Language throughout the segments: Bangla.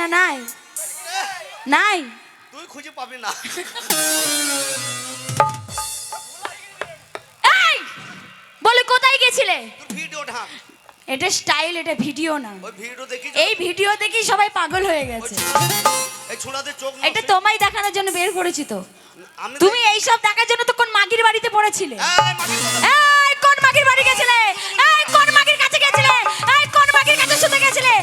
না নাই। নাই। তুই খুঁজে পাবি না। এই বলে কোথায় গেছিলে? তোর ভিডিও ঢাক এটা স্টাইল এটা ভিডিও না। ওই ভিডিও দেখি এই ভিডিও দেখেই সবাই পাগল হয়ে গেছে। এই ছোড়াদের চোখ এটা তোমায় দেখানোর জন্য বের করেছি তো। তুমি এইসব দেখার জন্য তো কোন মাগির বাড়িতে পড়েছিলে? এই। এই কোন মাগির বাড়ি গেছিলে? এই কোন মাগির কাছে গেছিলে? এই কোন মাগির কাছে শুতে গেছিলে?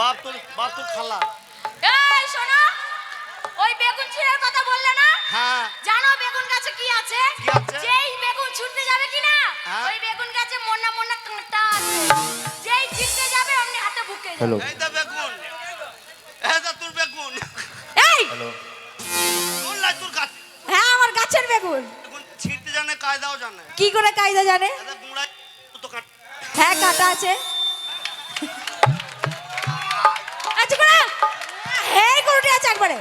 বাপ তোর বাপ তোর খালা। এই শোনো ওই বেগুন ছিঁড়ার কথা বললে না? হ্যাঁ। জানো বেগুন গাছে কি আছে? কি আছে? যেই বেগুন ছুটতে যাবে কি না হ্যাঁ। ওই বেগুন গাছে মোনা মোনা কাঁটা আছে। যেই ছিটতে যাবে অমনি হাতে বুকে যাবে। হ্যালো। এই দা বেগুন। এই দা তোর বেগুন। এই! হ্যালো। তোর লাই তোর গাছ। হ্যাঁ আমার গাছের বেগুন। বেগুন ছিঁড়তে জানে কায়দাও জানে। কি করে কায়দা জানে? তো কাট। হ্যাঁ কাটা আছে। হ্যাঁ গরুটি আছে একবারে।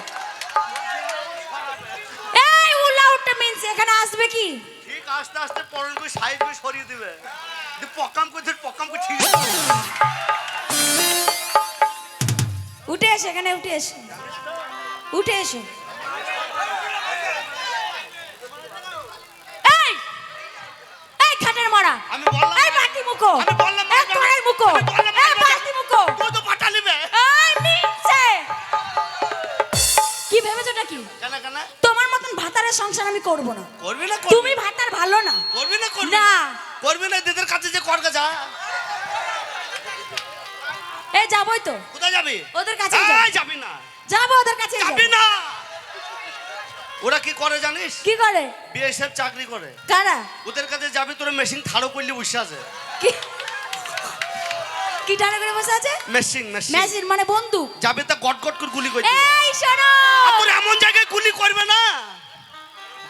এই উল্লা উঠটা মিনস এখানে আসবে কি? ঠিক আস্তে আস্তে পরের করে সাইড করে সরিয়ে দিবে। পকাম করে ধর পকাম করে ছিঁড়ে উঠে এসো এখানে উঠে এসো। উঠে এসো। এই এই খাটের মরা। আমি বললাম এই বাটি মুখো। আমি বললাম এই তোরাই মুখো। আমি বললাম মুখো কেন কেন? তোমার মতন ভাতারের সংসার আমি করব না। করবি না তুমি ভাতার ভালো না। করবি না করবি না। করবি না দিদের কাছে যে কর যা এই যাবই তো। কোথায় যাবি? ওদের কাছে এই যাবি। না। যাব ওদের কাছে যাবি। না। ওরা কি করে জানিস? কি করে? বিএসএফ চাকরি করে। কারা? ওদের কাছে যাবি তোরা মেশিন থাড়ো করলে বসে আছে। কি? কি টানা করে বসে আছে? মেশিন মেশিন মেশিন মানে বন্দুক। যাবে তা গট গট করে গুলি করে এই শোনো। এমন জায়গায় গুলি করবে না।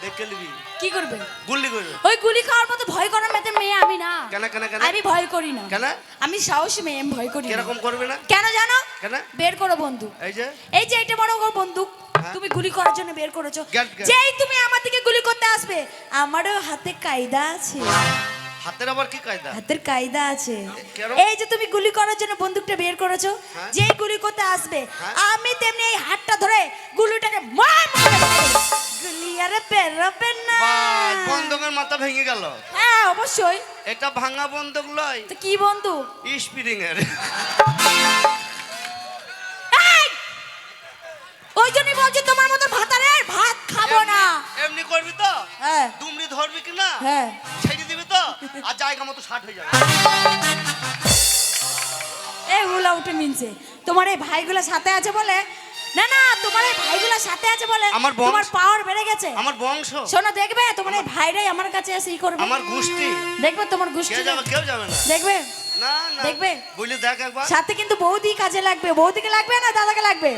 দেখে নিবি। কি করবে? গুলি করবে। ওই গুলি খাওয়ার মতো ভয় করার মেতে মেয়ে আমি না। কেন কেন কেন? আমি ভয় করি না। কেন? আমি সাহসী মেয়ে আমি ভয় করি না। কীরকম করবে না? কেন জানো? কেন? বের করো বন্দুক। এই যে? এই যে এটা বড় বন্দুক। হ্যাঁ। তুমি গুলি করার জন্য বের করেছ। যেই তুমি আমার দিকে গুলি করতে আসবে আমারও হাতে কায়দা আছে। হাতের আবার কি কায়দা হাতের কায়দা আছে এই যে তুমি গুলি করার জন্য বন্দুকটা বের করেছ হ্যাঁ। যেই গুলি করতে আসবে হ্যাঁ। আমি তেমনি এই হাতটা ধরে গুলিটাকে মার গুলি আরে বেরোবে না বন্দুকের মাথা ভেঙে গেল হ্যাঁ অবশ্যই এটা ভাঙা বন্দুক লয় তো কি বন্দুক স্পিরিং এর ওই জন্যই বলছি তোমার মতো ভাতারের ভাত খাব না এমনি করবি তো হ্যাঁ দুমড়ি ধরবি কি না হ্যাঁ আর জায়গা মতো ষাট হয়ে যাবে। এই উলা উঠে মিনছে। তোমার এই ভাইগুলো সাথে আছে বলে? না না তোমার এই ভাইগুলো সাথে আছে বলে আমার তোমার পাওয়ার বেড়ে গেছে। আমার বংশ? শোনো দেখবে তোমার এই ভাইরাই আমার কাছে এসে ই করবে। আমার গোষ্ঠী। দেখবে তোমার গোষ্ঠী কেউ যাবে কেউ যাবে না। দেখবে? না না। দেখবে? বলি দেখ একবার। সাথে কিন্তু বৌদি কাজে লাগবে। বৌদিকে লাগবে না দাদাকে লাগবে?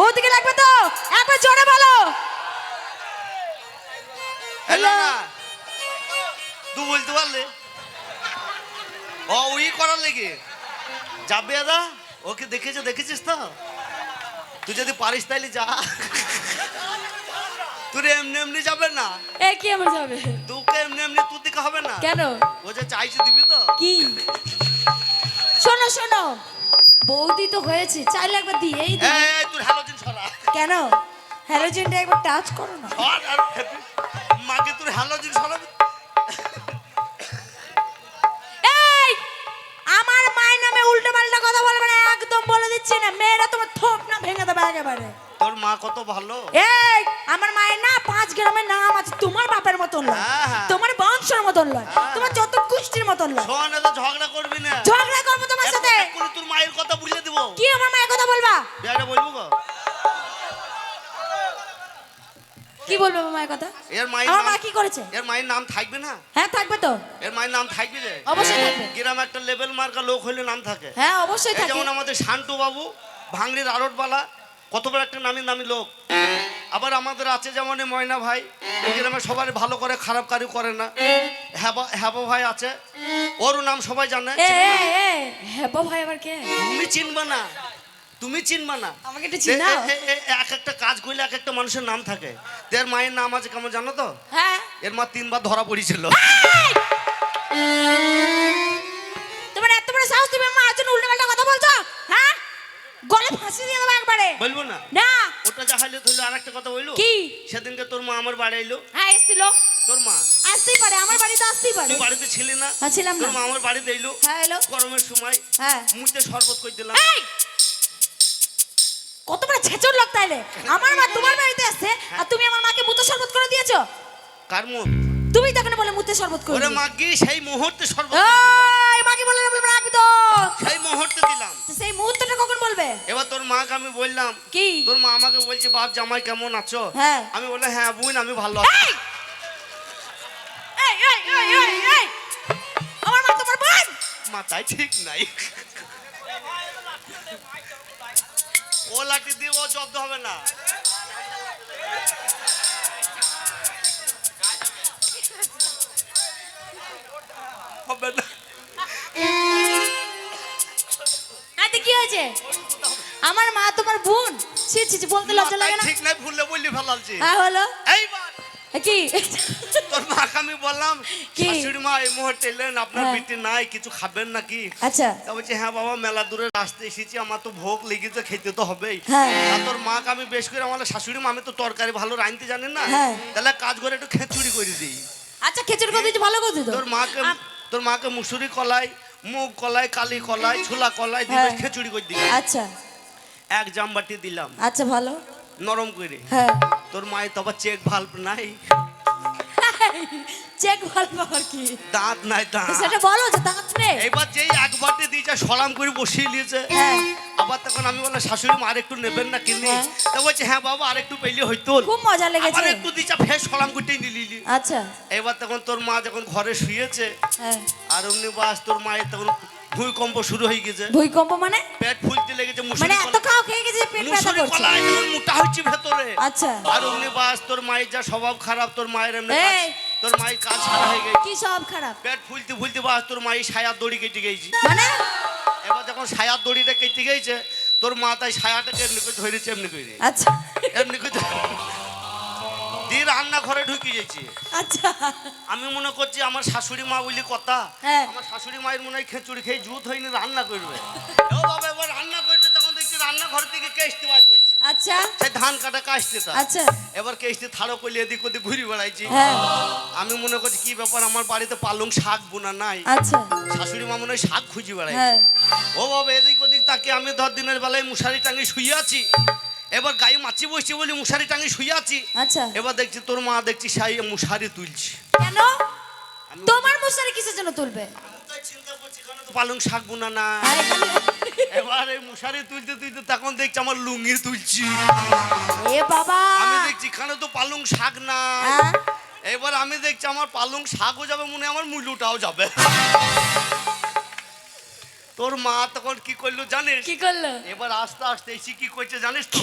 বৌদিকে লাগবে তো? একবার জোরে বলো। হ্যালো বলতে পারলে? ও ওই করার লেগে। যাবে দাদা? ওকে দেখেছে দেখেছিস তো? তুই যদি পারিস তাইলে যা। তুই এমনি এমনি যাবে না? এ কি আমার যাবে? তোকে এমনি এমনি তোর দিকে হবে না? কেন? ও যে চাইছে দিবি তো। কি? শোনো শোনো। বৌদি তো হয়েছে। চাইলে একবার দিয়েই দিই। এই এই, তোর হ্যালোজিন সরা। কেন? হ্যালোজেনটা একবার টাচ করো না। আর মাকে তোর হ্যালোজিন সরাবি নামে পাল্টা কথা বলবে না একদম বলে দিচ্ছি না। মেয়েরা তোমার থোপ না ভেঙে দেবে একেবারে। তোর মা কত ভালো? এই আমার মায়ের না পাঁচ গ্রামের নাম আছে তোমার বাপের মতন না হ্যাঁ, হ্যাঁ। তোমার বংশ বংশের মতন লয় তোমার যত কুষ্টির মতন লয় শোন এত ঝগড়া করবি না। ঝগড়া করব তোমার সাথে? তোর মায়ের কথা বুঝে দিব। কি আমার মায়ের কথা বলবা? বিয়াটা বলব গো। কি বলবে মায়ের কথা? এর মায়ের আমার মা কি করেছে? এর মায়ের নাম থাকবে না? হ্যাঁ থাকবে তো। এর মায়ের নাম থাকবে রে অবশ্যই থাকবে। গ্রাম একটা লেভেল মার্কা লোক হইলে নাম থাকে। হ্যাঁ অবশ্যই থাকবে যেমন আমাদের শান্তু বাবু ভাঙড়ির আড়টবালা কত বড় একটা নামি নামি লোক। আবার আমাদের আছে যেমন ময়না ভাই এই গ্রামে সবাই ভালো করে খারাপ কারি করে না। হ্যাবা হ্যাবো ভাই আছে ওর নাম সবাই জানে। এ ভাই আবার কে? তুমি চিনবা না। তুমি চিনবা না। আমাকে একটু চিনাও। এক একটা কাজ করলে এক একটা মানুষের নাম থাকে। এর মায়ের নাম আছে কেমন জানো তো? হ্যাঁ। এর মা তিনবার ধরা পড়েছিল। তোমার এত বড় সাহস তুমি আমার জন্য উল্টোপাল্টা কথা বলছো? হ্যাঁ? গলে ফাঁসি দিয়ে দেবো একবারে। বলব না? না। ওটা যা হইলে ধরলে আর একটা কথা বলল কি? সেদিনকে তোর মা আমার বাড়ি এলো হ্যাঁ এসছিল। তোর মা? আসতেই পারে আমার বাড়িতে আসতেই পারে। বাড়িতে ছিলি না? হ্যাঁ তোর মা আমার বাড়িতে এলো হ্যাঁ এলো। গরমের সময় হ্যাঁ। শরবত করে দিলাম কত বড় ছেচর লোক তাইলে? আমার মা তোমার বাড়িতে আসছে আর তুমি আমার মাকে মুতে শরবত করে দিয়েছ? কার মুখ? তুমি তখন বলে মুতে শরবত করে ওরে দিয়েছ। মা কি সেই মুহূর্তে শরবত। এই মাকে বলে বলে রাখবি তো। সেই মুহূর্তে দিলাম। সেই মুহূর্তটা কখন বলবে? এবার তোর মাকে আমি বললাম কি? তোর মা আমাকে বলছে বাপ জামাই কেমন আছো? হ্যাঁ। আমি বললাম হ্যাঁ বুন আমি ভালো আছি। এই! এই এই এই এই এই! আমার মা তোমার বোন! মাথায় ঠিক নাই। ও লাঠি দিয়ে ও জব্দ হবে না। হবে না। কি হয়েছে? আমার মা তোমার বোন। ছি ছি বলতে লজ্জা লাগে না। ঠিক নাই ভুললে বললি ফেলালছি। হ্যাঁ হলো এইবার কি? তোর মাকে আমি বললাম কি? শাশুড়ি মা এই মুহূর্তে এলেন আপনার হ্যাঁ। বিটি নাই কিছু খাবেন নাকি? আচ্ছা। তা বলছি হ্যাঁ বাবা মেলা দূরে এসেছি আমার তো ভোগ লেগেছে খেতে তো হবেই। হ্যাঁ। তোর মাকে আমি বেশ করে আমার শাশুড়ি মা আমি তো তরকারি ভালো রাঁধতে জানেন না। হ্যাঁ। তাহলে কাজ করে একটু খেচুড়ি করে দিই। আচ্ছা খেচুড়ি করে ভালো করে দিত। তোর মাকে তোর মাকে মুসুরি কলাই মুগ কলাই কালি কলাই ছোলা কলাই দিয়ে। খেচুড়ি করে দিই আচ্ছা। এক জামবাটি দিলাম। আচ্ছা ভালো। নরম করে হ্যাঁ। তোর মায়ের তো আবার চেক নাই। চেক ভালো কি? দাঁত নাই দাঁত। সেটা বলো যে দাঁত নেই। এবার যেই এক বাটি দিয়েছে সরাম করে বসিয়ে নিয়েছে হ্যাঁ। আবার তখন আমি বললাম শাশুড়ি মা আর একটু নেবেন না কিনে? হ্যাঁ। তা বলছে হ্যাঁ বাবা আর একটু পেলে হইতো। খুব মজা আবার লেগেছে। একটু দিচ্ছে ফের সলাম কুটিয়ে নিলি আচ্ছা। এবার তখন তোর মা যখন ঘরে শুয়েছে আর অমনি বাস তোর মায়ের তখন ভূমিকম্প শুরু হয়ে গেছে। ভূমিকম্প মানে? পেট ফুলতে লেগেছে মানে এত খাও খেয়ে গেছে পেট ব্যথা করছে। মোটা হচ্ছে ভেতরে। আচ্ছা। আর অমনি বাস তোর মায়ের যা স্বভাব খারাপ তোর মায়ের এমনি। তোর মায়ের কাজ সারা হয়ে গেছে। কি সব খারাপ? পেট ফুলতে ফুলতে বাস তোর মায়ের সায়ার দড়ি কেটে গেছে। মানে? এবার যখন সায়ার দড়িটা কেটে গেছে তোর মা তাই সায়াটাকে এমনি করে ধরেছে এমনি করে। আচ্ছা। এমনি করে রান্না ঘরে ঢুকে গেছি। আচ্ছা। আমি মনে করছি আমার শাশুড়ি মা বলি কথা হ্যাঁ। আমার শাশুড়ি মায়ের মনে হয় খেচুড়ি খেয়ে জুত হয়নি রান্না করবে। ও বাবা এবার রান্না করবে তখন দেখছি রান্না ঘর থেকে কেস্তি বার করছে। আচ্ছা। সেই ধান কাটা আচ্ছা। এবার কেস্তি থাড়ো করলে এদিক ওদিক ঘুরে বেড়াইছি। হ্যাঁ। আমি মনে করছি কি ব্যাপার আমার বাড়িতে পালং শাক বোনা নাই। আচ্ছা। শাশুড়ি মা মনে হয় শাক খুঁজে বেড়াই হ্যাঁ। ও বাবা এদিক ওদিক তাকে আমি ধর দিনের বেলায় মশারি টাঙিয়ে শুয়ে আছি। এবার গায়ে মাছি বসছি বলি মশারি টাঙিয়ে শুয়ে আছি। আচ্ছা। এবার দেখছি তোর মা দেখছি সাই মশারি তুলছি। কেন? তোমার মশারি কিসের জন্য তুলবে? পালং শাক বোনা না। এবার এই মশারি তুলতে তুলতে তখন দেখছি আমার লুঙ্গি তুলছি। এ বাবা। আমি দেখছি এখানে তো পালং শাক না। হ্যাঁ? এবার আমি দেখছি আমার পালং শাকও যাবে মনে আমার মুলুটাও যাবে। তোর মা তখন কি করল জানিস? কি করল? এবার আস্তে আস্তে এসে কি করছে জানিস তো?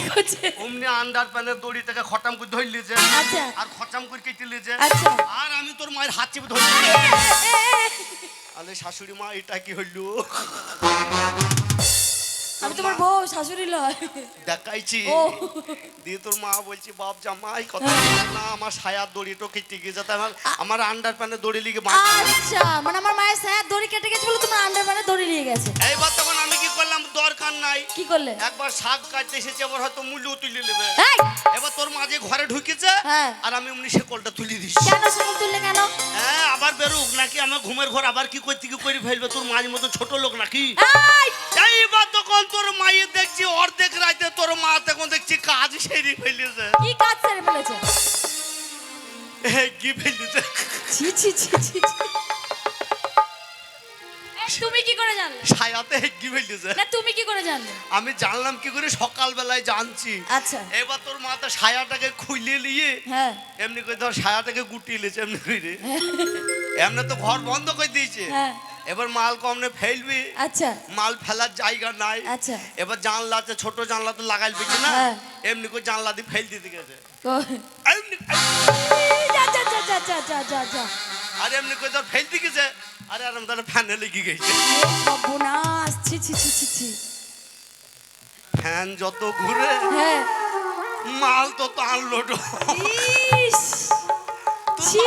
অমনি আন্ডার প্যানের দড়ি থেকে খটাম করে ধরে লিয়েছে আচ্ছা। আর খটাম করে কেটে লিয়েছে আচ্ছা। আর আমি তোর মায়ের হাত চেপে ধরে আরে শাশুড়ি মা এটা কি হইল? আমি তোমার বউ শাশুড়ি লয়। দেখাইছি। দিয়ে তোর মা বলছি বাপ জামাই কথা না আমার সায়ার দড়িটো কেটে গেছে আমার আমার আন্ডার প্যানের দড়ি লিগে আচ্ছা মানে আমার মায়ের স্যার দড়ি কেটে গেছে বলে তোমার আন্ডার মানে দড়ি নিয়ে গেছে। এইবার তখন আমি কি করলাম? দরকার নাই। কি করলে? একবার শাক কাটতে এসেছে এবার হয়তো মূল্য তুলে নেবে। এবার তোর মাঝে ঘরে ঢুকেছে হ্যাঁ। আর আমি এমনি শেকলটা তুলে দিচ্ছি। কেন সকল তুললে কেন? হ্যাঁ আবার বেরুক নাকি আমার ঘুমের ঘর আবার কি করতে কি করে ফেলবে? তোর মাঝ মতো ছোট লোক নাকি? এই, এইবার তখন তোর মায়ের দেখছি অর্ধেক রাইতে তোর মা তখন দেখছি কাজ সেরে ফেলেছে। কি কাজ সেরে ফেলেছে? কি ফেলেছে ছি ছি ছি ছি। তুমি কি করে জানলে? সায়াতে হেগি ফেলতেছে না তুমি কি করে জানলে? আমি জানলাম কি করে সকালবেলায় জানছি। আচ্ছা। এবার তোর মাথা সায়াটাকে খুইলে নিয়ে হ্যাঁ। এমনি করে ধর সায়াটাকে গুটিয়ে লিছে এমনি করে। এমনি তো ঘর বন্ধ করে দিয়েছে। হ্যাঁ। এবার মাল কমনে ফেলবি। আচ্ছা। মাল ফেলার জায়গা নাই। আচ্ছা। এবার জানলা আছে ছোট জানলা তো লাগাই পেছি না। এমনি করে জানলা দিয়ে ফেল দিতে গেছে। আরে এমনি করে তোর ফেল দিয়ে গেছে। আরে আর আমার ফ্যানে লেগে গেছে। ছি ছি ছি ছি ফ্যান যত ঘুরে মাল তত আনলোড ছি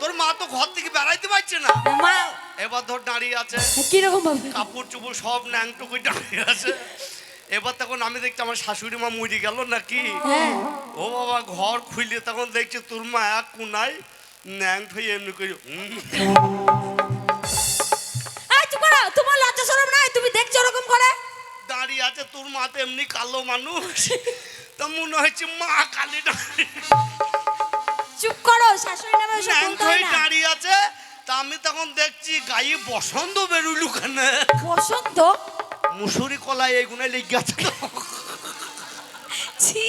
তোর মা তো ঘর থেকে বেড়াইতে পারছে না। মা। এবার ধর দাঁড়িয়ে আছে। কীরকম ভাবে কাপড় চুপড় সব ন্যাংটুকুই দাঁড়িয়ে আছে। এবার তখন আমি দেখছি আমার শাশুড়ি মা মরে গেল নাকি? হ্যাঁ। ও বাবা ঘর খুললে তখন দেখছি তোর মা এক কোনায় ন্যাংট হয়ে এমনি করে করো। তোমার লজ্জা শরম নাই? তুমি দেখছ ওরকম করে? দাঁড়িয়ে আছে তোর মা তো এমনি কালো মানুষ। তা মনে হচ্ছে মা কালী দাঁড়িয়ে চুপ করো শাশুড়ি নামে ওসব বলতে হয় না। দাঁড়িয়ে আছে তা আমি তখন দেখছি গায়ে বসন্ত বেরুলু কেন বসন্ত? মুসুরি কলাই এইগুলো লেগে আছে তো। ছি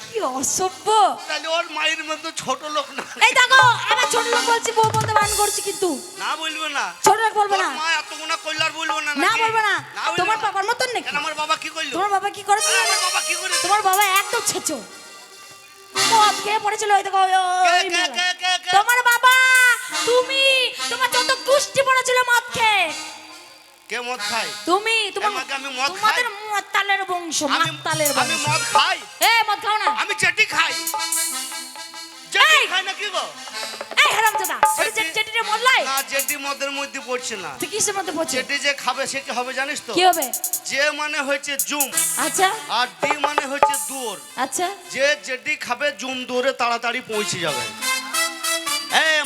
কি অসভ্য। তাহলে ওর মায়ের মধ্যে ছোট লোক না। এই দেখো আমার ছোট লোক বলছি বউ বলতে বান করছি কিন্তু। না বলবে না। ছোট লোক বলব তোর না। মা এত গুণা করলে আর বলব না না নাকি? বলব না। বলবে তোমার না। বাবার মতন নাকি? কেন আমার বাবা কি করল তোমার বাবা কি করেছে আমার বাবা কি করেছে তোমার বাবা একদম ছেচো। মদ খেয়ে পড়েছিল ওই দেখো? তোমার বাবা তুমি তোমার যত গুষ্টি পড়েছিল মদ খেয়ে। কে মদ খায়? তুমি তোমার আমি মদ তোমাদের মত্তালের বংশ আমি মদ খাই? এ মদ খাও না। আমি চেটি খাই। চেটি এই! না কি গো? এই হারামজাদা ওই যে চেটিতে মদলাই না চেটি মদের মধ্যে পড়ছে না। তুই কিসের মধ্যে পড়ছে? চেটি যে খাবে সে কি হবে জানিস তো? কি হবে? যে মানে জুম। আচ্ছা। আর ডি মানে দূর। আচ্ছা। যে যেটি খাবে জুম দূরে তাড়াতাড়ি পৌঁছে যাবে।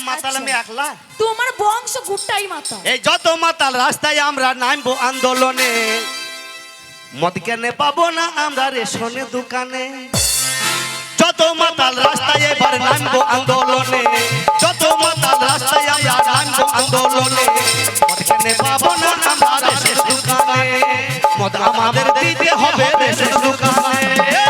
মাতাল আমি আচ্ছা। একলা? তোমার বংশ গুট্টাই মাথা এই যত মাতাল রাস্তায় আমরা নামবো আন্দোলনে। মদ কেনে পাবো না আমরা রেশনের দোকানে। মাতাল রাস্তায় এবার নামবো আন্দোলনে। যত মাতাল রাস্তায় আমরা নামবো আন্দোলনে। মদ কেনে পাবো না আমরা রেশনের দোকানে। মদ আমাদের দিতে হবে রেশনের দোকানে।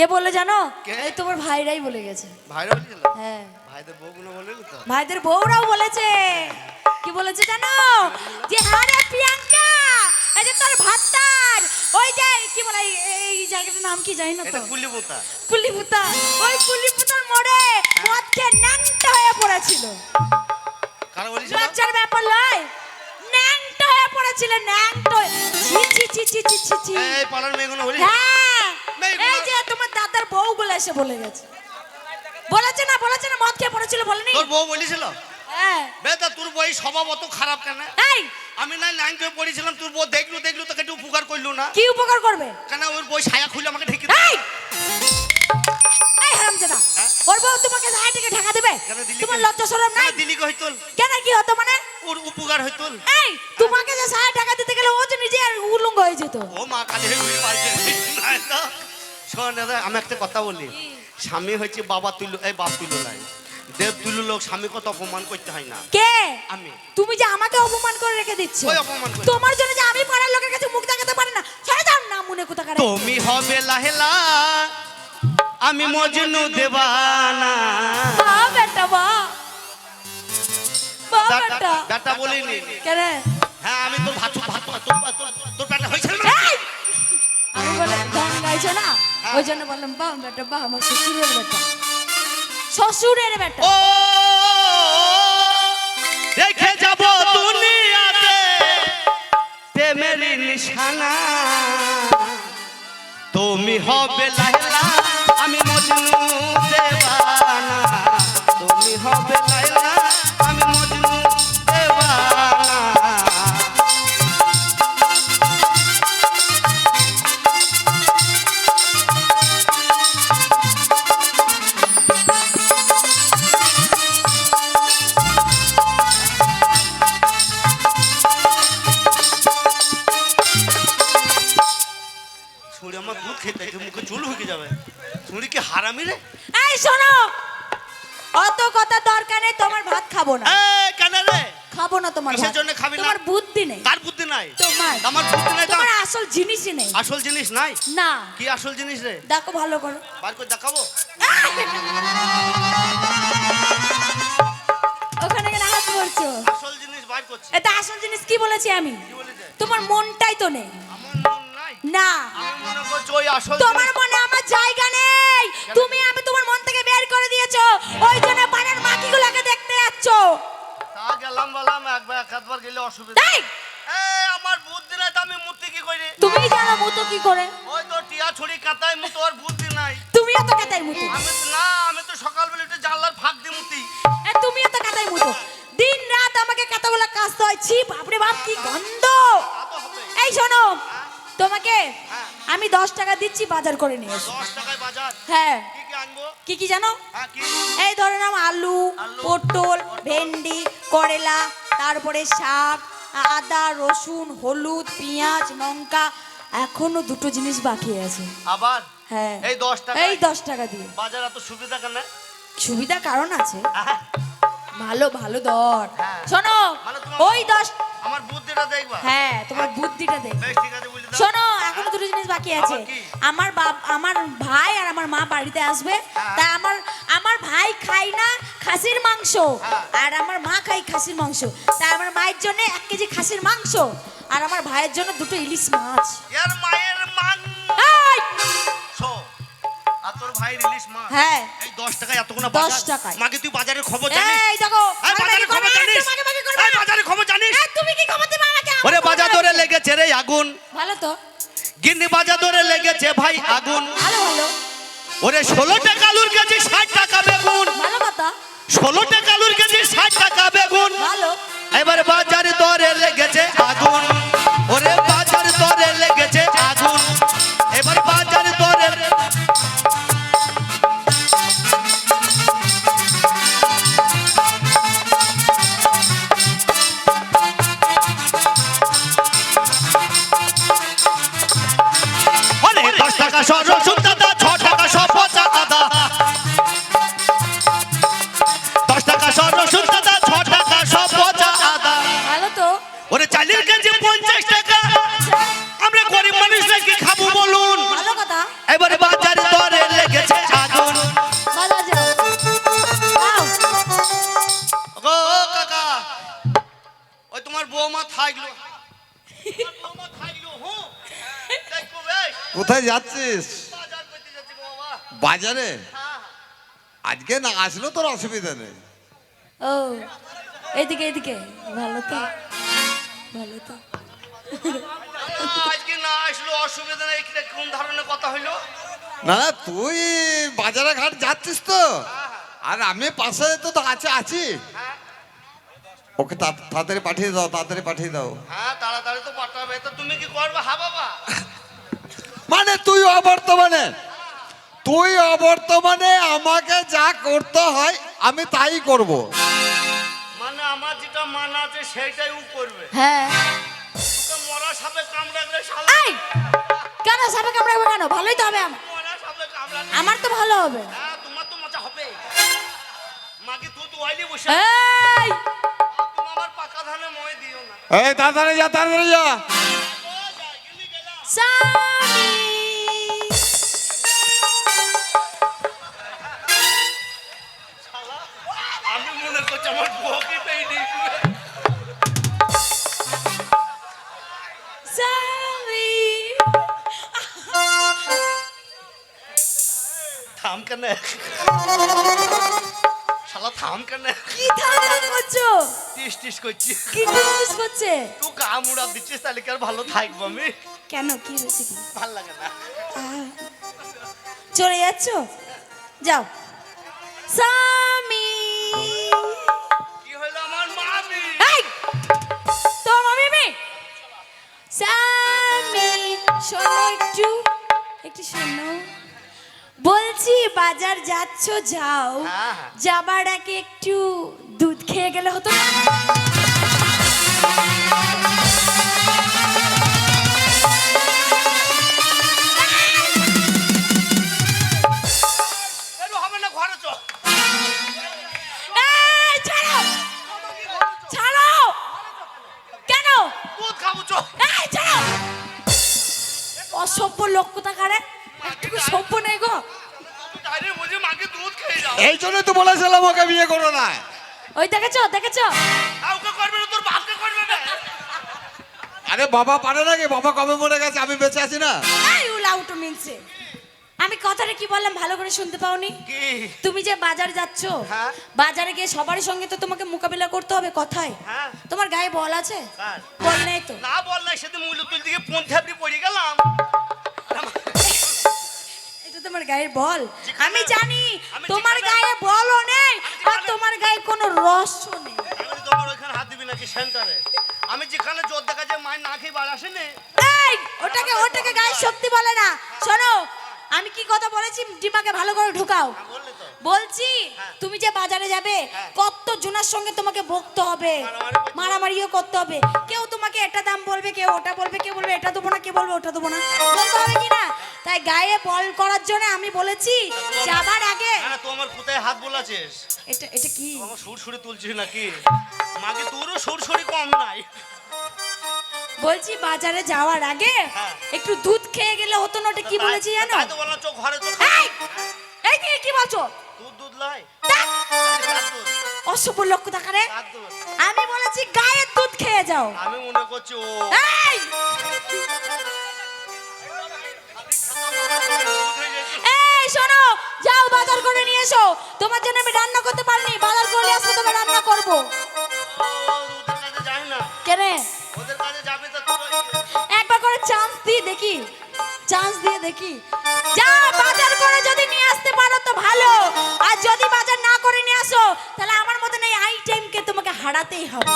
কে বলে জানো? এই তোমার ভাইরাই বলে গেছে। ভাইরা বলছিল হ্যাঁ। ভাইদের বউগুলো বলল তো? ভাইদের বউরাও বলেছে। কি বলেছে জানো? যে হ্যাঁ রে প্রিয়াঙ্কা এই যে তোর ভাতার ওই যে কি বলে এই- জায়গাটার নাম কি জানি না তো এটা কুলি পোতা কুলিপুতা ওই কুলিপুতার মোড়ে ন্যাংটা হয়ে পড়েছিল। কারা বলেছিল? লজ্জার ব্যাপার লয়। ন্যাংটা হয়ে পড়েছিল ন্যাংটা ছি ছি ছি ছি ছি ছি এই পাড়ার মেয়েগুলো বলি। হ্যাঁ। এই যে তোমার দাদার বউগুলো এসে বলে গেছে। বলেছে না বলেছে না মদ খেয়ে পড়েছিল বলেনি? তোর বউ বলেছিল? হ্যাঁ। বেটা তোর বই স্বভাব অত খারাপ কেন? এই। আমি না নাইন থেকে পড়েছিলাম তোর বউ দেখল দেখল তোকে একটু উপকার করল না। কি উপকার করবে? কেন ওর বই ছায়া খুলে আমাকে ঢেকে এই! এই হারামজাদা হ্যাঁ? ওর বউ তোমাকে হাই থেকে ঢাকা দেবে? তোমার লজ্জা শরম নাই? দিলি কে হইতল কেন কি হতো মানে? ওর উপকার হইতল এই তোমাকে যে সাহায্য টাকা দিতে গেলে ও যে নিজে উলঙ্গ হয়ে যেত। ও মা কালী হয়ে নাই তো। শোন দাদা আমি একটা কথা বলি। স্বামী হয়েছে বাবা তুলো এই বাপ তুলো নাই। দেব তুলো লোক স্বামী কত অপমান করতে হয় না। কে? আমি। তুমি যে আমাকে অপমান করে রেখে দিচ্ছ। ওই অপমান করে। তোমার জন্য যে আমি পাড়ার লোকের কাছে মুখ দেখাতে পারি না ছেড়ে দাও না মনে কোথাকার তুমি হবে লাহেলা আমি মজনু দেবানা। বা বেটা বা বা বেটা। ডাটা বলিনি। কেন হ্যাঁ আমি তোর ভাত ভাত তোর পেটে হয়েছিল! আমি বলে গান গাইছে না? ওই জন্য বললাম বা বেটা বা আমার শ্বশুরের বেটা শ্বশুরের বেটা ও রেখে যাব দুনিয়াতে। প্রেমের নিশানা। তুমি হবে লাইলা আমি মজনু দেওয়ানা চুল ঢুকে যাবে। ছুরি কি হারামি রে? এই শোনো। অত কথা দরকার নেই তোমার ভাত খাব না। এই কেন রে? খাব না তোমার কিসের। জন্য খাবি না? তোমার বুদ্ধি নেই। কার বুদ্ধি নাই? তোমার। আমার বুদ্ধি নাই তোমার আসল জিনিসই নেই। আসল জিনিস নাই? না। কি আসল জিনিস রে? দেখো ভালো করো। বার করে দেখাবো? ওখানে গেলে হাত করছ আসল জিনিস বার করছি। এটা আসল জিনিস কি বলেছি আমি? কি বলেছে? তোমার মনটাই তো নাই। না। তোমার মনে আমার জায়গা নেই। তুমি আমি তোমার মন থেকে বের করে দিয়েছ। ওই জন্য পানের মাটিগুলোকে দেখতে যাচ্ছ। তা গেলাম বললাম একবার এক আধবার গেলে অসুবিধা। এই! এই আমার বুদ্ধি নাই আমি মূর্তি কি করি? তুমি জানো মুতো কি করে। ওই তো টিয়া ছুরি কাঁথায় মতো আর বুদ্ধি নাই। তুমিও তো কাতাই মুতো। আমি না আমি তো সকালবেলা একটু জানলার ফাঁক দিয়ে মুতি। এ তুমিও তো কাতাই মুতো। দিন রাত আমাকে কাতাগুলো কাচতে হয় ছি বাপরে বাপ কি গন্ধ! এই শোনো তোমাকে? আমি দশ টাকা দিচ্ছি বাজার করে নিয়ে এসো। হ্যাঁ। কি কি জানো? হ্যাঁ এই ধরে নাও আলু পটল ভেন্ডি করেলা তারপরে শাক আদা রসুন হলুদ পেঁয়াজ লঙ্কা এখনও দুটো জিনিস বাকি আছে। আবার? হ্যাঁ। এই দশ টাকা এই দশ টাকা দিয়ে। বাজার এত সুবিধা কেন? সুবিধা কারণ আছে। ভালো ভালো দর। হ্যাঁ। শোনো মানে ওই দশ আমার বুদ্ধিটা দেখবা। হ্যাঁ তোমার বুদ্ধিটা দেখ শোনো এখনও দুটো জিনিস বাকি আছে। আমার বাপ আমার ভাই আর আমার মা বাড়িতে আসবে। হ্যাঁ। তা আমার আমার ভাই খাই না খাসির মাংস হ্যাঁ। আর আমার মা খাই খাসির মাংস। তাই আমার মায়ের জন্য এক কেজি খাসির মাংস আর আমার ভাইয়ের জন্য দুটো ইলিশ মাছ। এর মায়ের মাংস তোর ভাই রিলিশ মা। হ্যাঁ। এই দশ টাকায় এতগুলো দশ বাজার। টাকায়। মাকে তুই বাজারের খবর জানিস? এই দেখো বাজারের খবর জানিস? একটু মাগামাগি করবে এই বাজারের খবর জানিস? তুমি কি খবর দেবে আমাকে? ওরে বাজার ধরে লেগেছে রে আগুন। ভালো তো। গিন্নি বাজার ধরে লেগেছে ভাই আগুন। ভালো ভালো। ওরে ষোলো টাকা আলুর কেজি ষাট টাকা বেগুন। ভালো কথা। টাকা আলুর কেজি ষাট টাকা বেগুন। ভালো। এবার বাজার দরে লেগেছে কোথায় যাচ্ছিস? বাজার? করতে যাচ্ছি গো বাবা বাজারে হ্যাঁ আজকে না আসলেও তোর অসুবিধা নেই। ও এদিকে এদিকে ভালো তো। ভালো তো। আজকে না আসলো অসুবিধা নেই। কোন ধরনের কথা হইল? না তুই বাজারে ঘাট যাচ্ছিস তো? আর আমি পাশে তো তো আছে আছি। হ্যাঁ ওকে তা- তাড়াতাড়ি পাঠিয়ে দাও তাড়াতাড়ি পাঠিয়ে দাও। হ্যাঁ তাড়াতাড়ি তো পাঠাবে। তো তুমি কি করবে? হা বাবা। মানে তুই অবর্তমানে। তুই অবর্তমানে আমাকে যা করতে হয় আমি তাই করব। মানে আমার যেটা মান আছে সেইটাই ও করবে। হ্যাঁ। তোকে মরা সাপে কামড়ালে শালা। এই কেন সাপে কামড়াবো কেন? ভালোই তো হবে আমার। মরা সাপে কামড়ালে। আমার তো ভালো হবে। হ্যাঁ তোমার তো মজা হবে। মাকে তো ওয়াইলি বসে এই। তুমি আমার পাকা ধানে মই দিও না। এই তাড়াতাড়ি যা তাড়াতাড়ি যা, থাম কেন শালা থাম কেন কি থাম টিস টিস কি টিস করছে? তুই কামুড়া দিচ্ছিস তাহলে কি আর ভালো থাকব আমি? কেন? কি হয়েছে? কি ভালো লাগে না। চলে যাচ্ছ? যাও। স্বামী! কি হইল আমার মামি? এই! তো মামি আমি স্বামী শোনো একটু একটু শোনো। বলছি বাজার যাচ্ছ যাও। হ্যাঁ, হ্যাঁ। যাবার আগে একটু দুধ খেয়ে গেলে হতো না? জন্য তো বলেছিলাম ওকে বিয়ে করো না। ওই দেখেছ দেখেছ? কাউকে করবে না তোর বাপকে করবে না। আরে বাবা পারে নাকি? বাবা কবে মরে গেছে? আমি বেঁচে আছি না। এই উলাউটো মিনছে। আমি কথাটা কি বললাম ভালো করে শুনতে পাওনি? তুমি যে বাজার যাচ্ছ হ্যাঁ। বাজারে গিয়ে সবার সঙ্গে তো তোমাকে মোকাবিলা করতে হবে কথায়। হ্যাঁ। তোমার গায়ে বল আছে? বল নেই তো। না বললে সেদিন মূল্য তুল দিকে পন থাপড়ি পড়ে গেলাম। বল। আমি জানি তোমার গায়ে বলও নেই আর তোমার গায়ে কোনো রসও নেই। আমি তোমার হাত দিবি নাকি সেন্টারে? আমি যেখানে জোর দেখা যায় মায়ের না খেয়ে বার আসেনি? এই ওটাকে ওটাকে গায়ে শক্তি বলে না। শোনো আমি কি কথা বলেছি? ডিমাকে ভালো করে ঢুকাও। হ্যাঁ, বলছি হ্যাঁ। তুমি যে বাজারে যাবে হ্যাঁ। কত জনের সঙ্গে তোমাকে বকতে হবে? হবে। মারামারিও করতে হবে। কেউ তোমাকে এটা দাম বলবে কেউ ওটা বলবে কেউ বলবে এটা দেবো না কেউ বলবে ওটা দেবো না। বলতে হবে কি না? তাই গায়ে বল করার জন্য আমি বলেছি যাবার আগে না তোমার কোথায় হাত বোলাছিস এটা এটা কি? আমার সুর সুরে তুলছিস নাকি? মাকে তোরও সুর সুরি কম নাই। বলছি বাজারে যাওয়ার আগে হ্যাঁ। একটু দুধ খেয়ে গেলে হতো না ওটা কি বলেছি জানো? তাই তো বললাম চোখ ঘরে চোখ এই! এই কি কি বলছো? দুধ দুধ লাই। অশুভ লক্ষ্য দেখারে আমি বলেছি গায়ের দুধ খেয়ে যাও। আমি মনে করছি ও এই! যাও বাজার করে নিয়ে এসো। তোমার জন্য আমি রান্না করতে পারিনি, বাজার করে আসব তোমার রান্না করব। কেনে? একবার করে চান্স দিয়ে দেখি চান্স দিয়ে দেখি। যা, বাজার করে যদি নিয়ে আসতে পারো তো ভালো। আর যদি বাজার না করে নিয়ে আসো, তাহলে আমার মতন এই টাইমকে তোমাকে হারাতেই হবে।